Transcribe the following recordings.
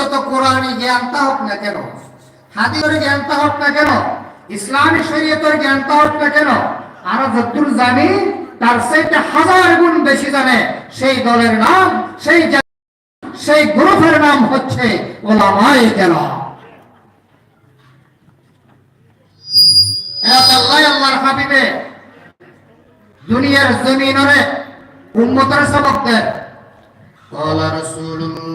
যত কোরআনি জ্ঞানটা হোক না কেন হাদিসের জ্ঞানটা হোক না কেন ইসলামী শরীয়তের জ্ঞানটা হোক না কেন আমরা যতদূর জানি তার চাইতে হাজার গুণ বেশি জানে সেই দলের নাম সেই জা- সেই গ্রুপের নাম হচ্ছে ওলামায়ে কেরাম এরা তো আল্লাহ আল্লাহর হাবিবে দুনিয়ার জমিনরে উম্মতের সবক দেন قال رسول الله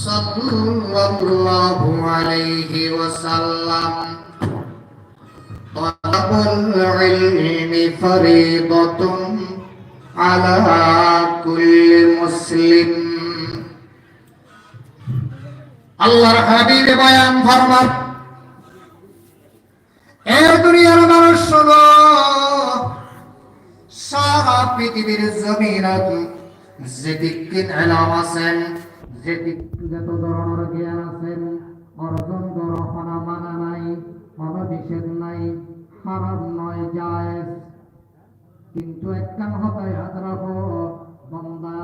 sallallahu alaihi wasallam talabul ilmi faridatun ala kulli muslim আল্লাহর হাবিবে বয়ান ফরমান এর দুনিয়ার মানুষ শোনো সারা পৃথিবীর জমিন যেদিক আলাম আছেন যত ধরনের জ্ঞান আছেন অর্জন কর মানা নাই কোন নিষেধ নাই হারাম নয় জায়েজ। কিন্তু একখান হতে হাত রাখো বন্দা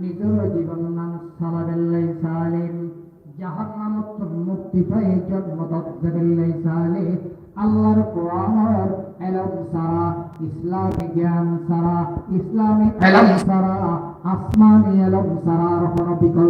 নিজের জীবন নাম সালাবিল্লাই সালিম জাহান্নামত মুক্তি পাই জন্ম দগ্ধবিল্লাই সালিম। আল্লাহর কোরআনের এলম সারা ইসলামী জ্ঞান সারা ইসলামী এলম সারা আসমানি এলম সারার কোনো বিকল্প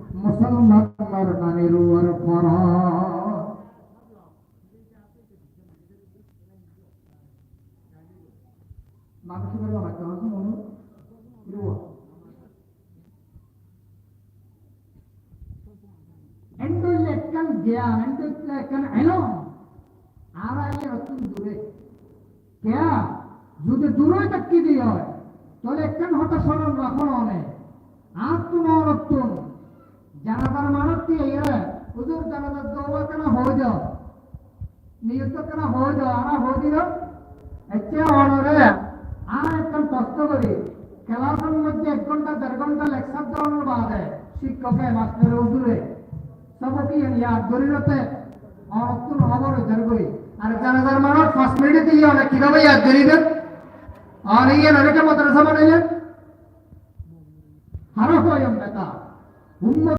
মুসলমান মরদানের ওর ফরজ মানুষ বলে? হয়তো হয়তো মনু। এন্ডোলেকন জ্ঞান এন্ডোলেকন এলম আর আগে অত্যন্ত যদি দূরে তক্কি দিয়ে তাহলে একখান হঠাৎ স্মরণ রাখো অনেক। আর তোমার হয়ে দিল এতে অনরে আর একখান কষ্ট করি ক্লাসের মধ্যে এক ঘণ্টা দেড় ঘণ্টা লেকচার দেওয়ানোর বাদে শিক্ষকে মাস্টারের উদূরে সবকি ইয়াদ গরিরতে অনতুন খবর হইতার কই আর জানাজার মানুষ পাঁচ মিনিটে দিয়ে অনেক কীভাবে ইয়াদ করিবেন আর ইয়ে মাদ্রাসা বানাইলেন হারো হয় আমরা তা উম্মত